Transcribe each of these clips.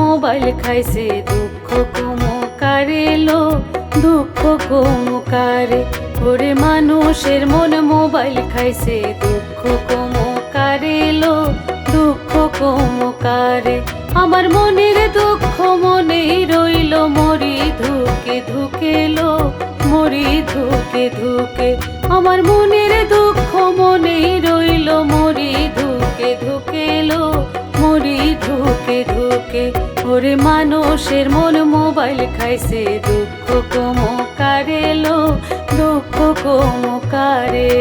Mobile খাইছে, দুঃখ কুমুকার এলো দুঃখ কুমুকারে ওরে মানুষের মন মোবাইল খাইছে, দুঃখ কুমুকার এলো দুঃখ কুমুকারে আমার মনের দুঃখ মনেই রইল, মরি ধুকে ধুকে ধুকেলো মরি ধুকে ধুকে, আমার মনের দুঃখ মনেই রইল, মরি ধুকে ধুকেলো ধুকে ধুকে ওরে মানুষের মন মোবাইল খাইছে, দুঃখ কমকার লো, দুঃখ কমকারে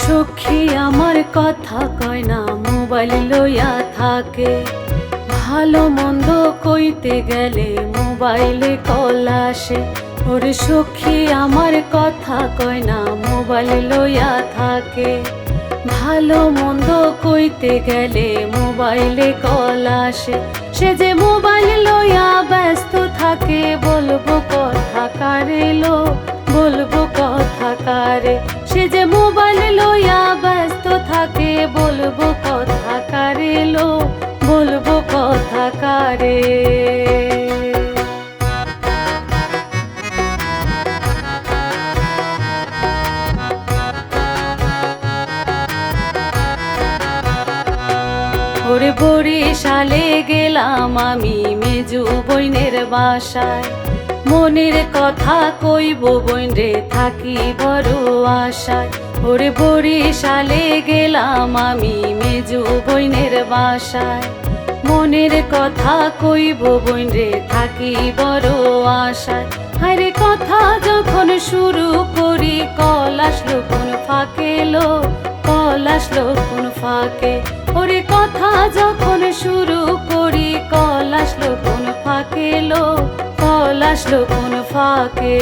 সখী আমার কথা কয় না, মোবাইল লইয়া থাকে। ভালো মন্দ কইতে গেলে মোবাইলে কল আসে। ওর সখী আমার কথা কয় না, মোবাইল লইয়া থাকে। ভালো মন্দ কইতে গেলে মোবাইলে কল আসে। সে যে মোবাইল লইয়া ব্যস্ত থাকে, বলব কথা কারে লো? বলব কথা কারে? সে যে মোবাইল লইয়া ব্যস্ত থাকে, বলব বরিশালে গেলাম আমি মেজু বইনের বাসায়। মনের কথা কইব বইন রে থাকি বড় আশায়। ওরে বরিশালে গেলাম আমি মেজু বইনের বাসায়। মনের কথা কইব বইন রে থাকি বড় আশায়। আরে কথা যখন শুরু করি, কল আসলো কোন ফাঁকেলো কল আসলো কোন ফাঁকে। ওরে কথা যখন শুরু করি, কল আসলো কোন ফাঁকেলো কল আসলো কোন ফাঁকে।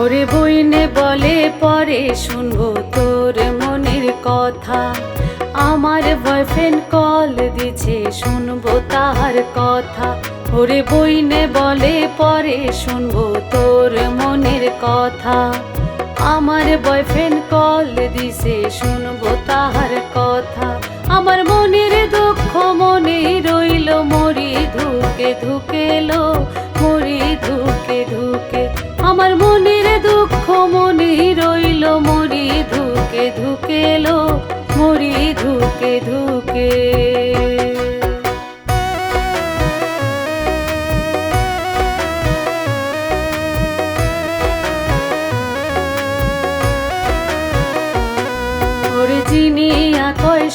ওরে বইনে বলে পরে শুনব তোর মনের কথা। আমার বয়ফ্রেন্ড কল দিছে, শুনব তাহার কথা। ওরে বইনে বলে, পরে শুনব তোর মনের কথা। আমার বয়ফ্রেন্ড কল দিছে, শুনব তাহার কথা। আমার মনের দুঃখ মনে রইল, মরি ধুকে ধুকেলো মরি ধুকে ধুকে। আমার মনের দুঃখ মনে রইল, মরি ধুকে ধুকেলো মরি ধুকে ধুকে।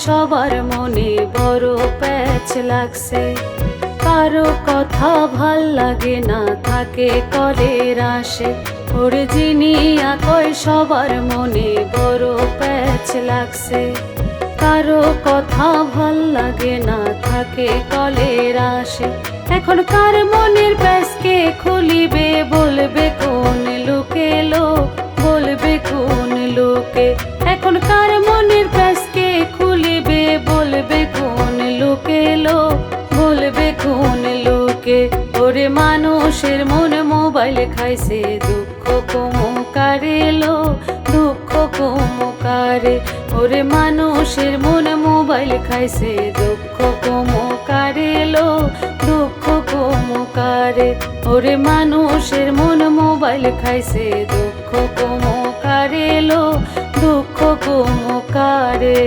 সবার মনে বড় প্যাচ লাগছে। কারও কথা ভালো লাগে না, থাকে কলের আসে ওরে যিনি আকয় সবার মনে বড় প্যাচ লাগছে। কারও কথা ভালো লাগে না, থাকে কলের আসে এখন কার মনের প্যাচকে খুলিবে, বলবে কোন লোকে লোক, বলবে কোন লোকে। এখন কার মোবাইল খাইছে দুঃখ কমুকার এলো দুঃখ কমুকারে ওরে মানুষের মন মোবাইল খাইছে দুঃখ কমুকার এলো দুঃখ কমুকারে ওরে মানুষের মন মোবাইল খাইছে দুঃখ কমুকার এলো দুঃখ কমুকারে